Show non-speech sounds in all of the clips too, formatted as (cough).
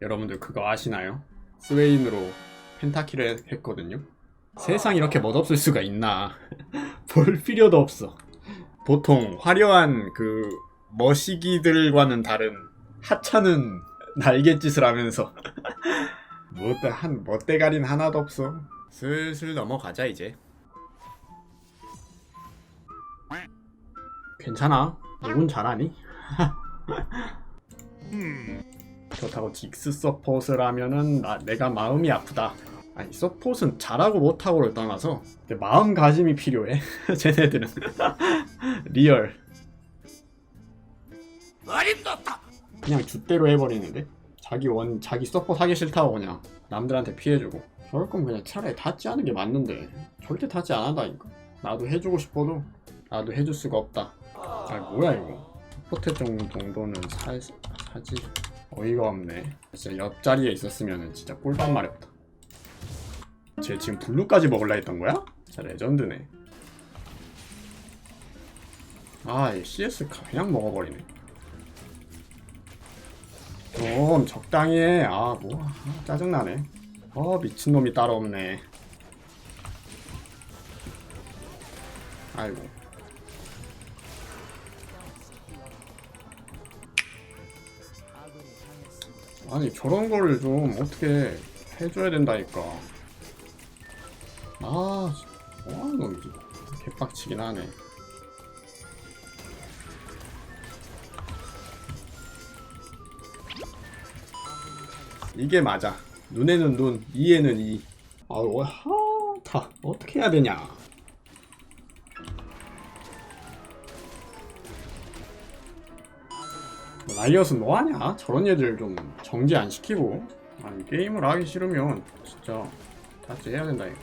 여러분들 그거 아시나요? 스웨인으로 펜타키를 했거든요. 세상 이렇게 멋없을 수가 있나? (laughs) 볼 필요도 없어. 보통 화려한 그 머시기들과는 다른 하찮은 날갯짓을 하면서 (laughs) 뭐한 멋대가리는 하나도 없어. 슬슬 넘어가자 이제. 괜찮아. 누군 잘하니? (laughs) 그렇다고 직스 서폿을 하면은 나, 내가 마음이 아프다. 아니 서폿은 잘하고 못하고를 떠나서 마음가짐이 필요해. (laughs) 쟤네들은 (laughs) 리얼. 어림도 없다. 그냥 줏대로 해버리는데 자기 원 자기 서폿 하기 싫다고 그냥 남들한테 피해주고 저럴 거면 그냥 차라리 닿지 않은 게 맞는데 절대 닿지 안 한다니까 나도 해주고 싶어도 나도 해줄 수가 없다 아 뭐야 이거 포테 정도 정도는 사, 사지 어이가 없네 진짜 옆자리에 있었으면 진짜 꿀밤 마렵다 쟤 지금 블루까지 먹을라 했던 거야? 진짜 레전드네 아이 CS 그냥 먹어버리네 좀 적당히 해. 아, 뭐. 아, 짜증나네. 어, 미친놈이 따로 없네. 아이고. 아니, 저런 거를 좀 어떻게 해줘야 된다니까. 아, 뭐하는 놈이지? 개빡치긴 하네. 이게 맞아. 눈에는 눈, 이에는 이. 아유, 하, 다 어떻게 해야 되냐? 라이엇은 뭐하냐? 저런 애들 좀 정지 안 시키고 아니 게임을 하기 싫으면 진짜 다시 해야 된다 이거.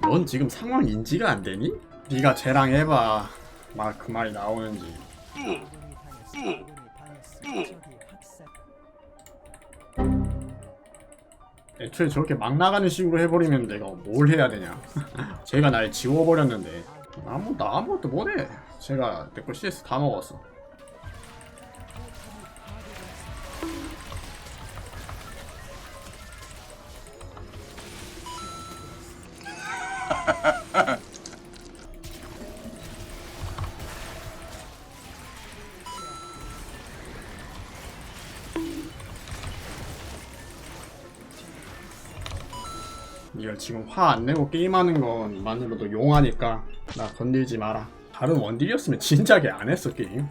넌 지금 상황 인지가 안 되니? 네가 쟤랑 해봐. 막 그 말이 나오는지. 애초에 저렇게 막 나가는 식으로 해버리면 내가 뭘 해야 되냐. (laughs) 제가 날 지워버렸는데. 아무, 나 아무것도 못해. 제가 내거 CS 다 먹었어. (laughs) 네가 지금 화 안 내고 게임하는 것만으로도 용하니까 나 건들지 마라. 다른 원딜이었으면 진작에 안 했어 게임.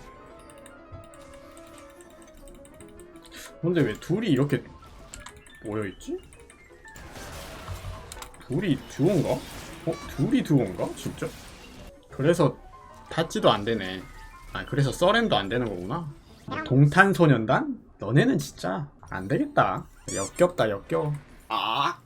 근데 왜 둘이 이렇게 모여있지? 둘이 듀오인가? 어? 둘이 듀오인가? 진짜? 그래서 탔지도 안 되네. 아 그래서 서렌도 안 되는 거구나. 뭐 동탄소년단? 너네는 진짜 안 되겠다. 역겹다 역겨워. 아.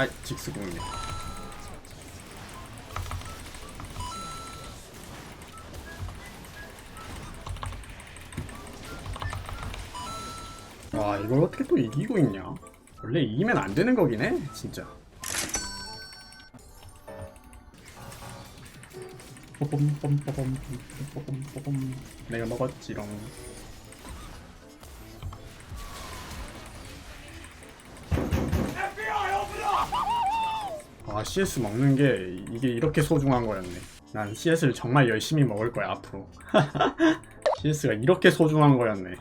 아, 직스 공이. 와, 이걸 어떻게 또 이기고 있냐? 원래 이기면 안 되는 거긴 해, 진짜. 내가 먹었지롱. 아 CS 먹는 게 이게 이렇게 소중한 거였네. 난 CS를 정말 열심히 먹을 거야 앞으로. (laughs) CS가 이렇게 소중한 거였네.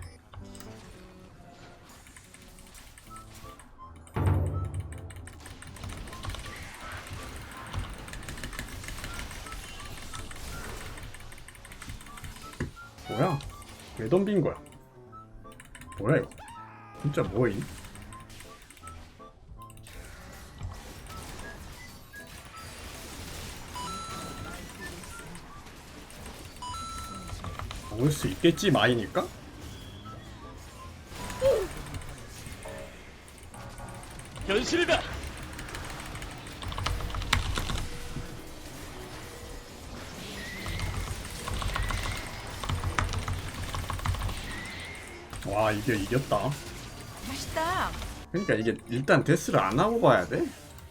뭐야? 왜 덤빈 거야? 뭐야 이거? 진짜 뭐임? 먹을 수 있겠지 마이니까? 현실이다. 와 이게 이겼다 맛있다. 그러니까 이게 일단 데스를 안 하고 봐야 돼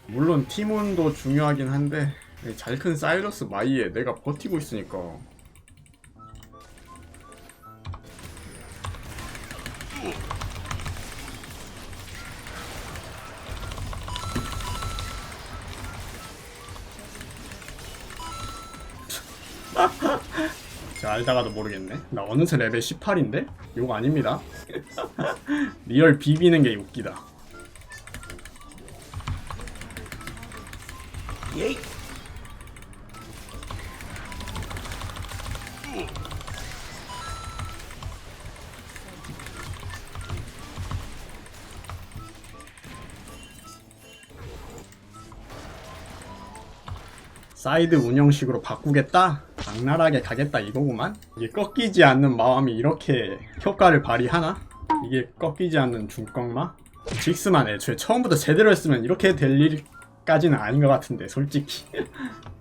물론 팀원도 중요하긴 한데 잘 큰 사이러스 마이에 내가 버티고 있으니까 자, 알다가도 모르겠네. 나 어느새 레벨 18인데? 욕 아닙니다. (laughs) 리얼 비비는 게 웃기다. 사이드 운영식으로 바꾸겠다? 악랄하게 가겠다 이거구만? 이게 꺾이지 않는 마음이 이렇게 효과를 발휘하나? 이게 꺾이지 않는 중꺾마? 직스만 애초에 처음부터 제대로 했으면 이렇게 될 일까지는 아닌 것 같은데 솔직히 (laughs)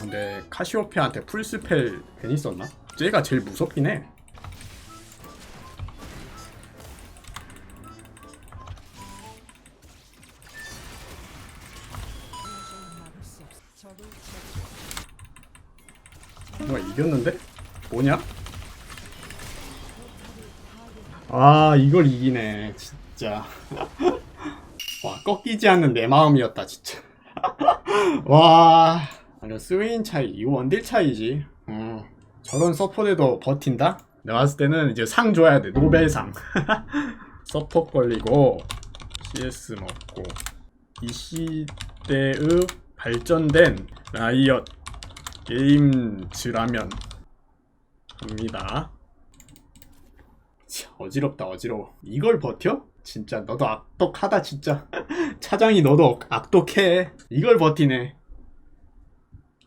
근데 카시오페한테 풀스펠 괜히 썼나? 쟤가 제일 무섭긴 해 뭐야 이겼는데? 뭐냐? 아 이걸 이기네 진짜 (laughs) 와 꺾이지 않는 내 마음이었다 진짜 (laughs) 와 아니 스웨인 차이 이거 원딜 차이지. 어. 저런 서폿에도 버틴다? 내가 봤을 때는 이제 상 줘야 돼 노벨상. (laughs) 서폿 걸리고 CS 먹고. 이 시대의 발전된 라이엇 게임즈라면 합니다. 참, 어지럽다 어지러워. 이걸 버텨? 진짜 너도 악독하다 진짜. (laughs) 차장이 너도 악독해. 이걸 버티네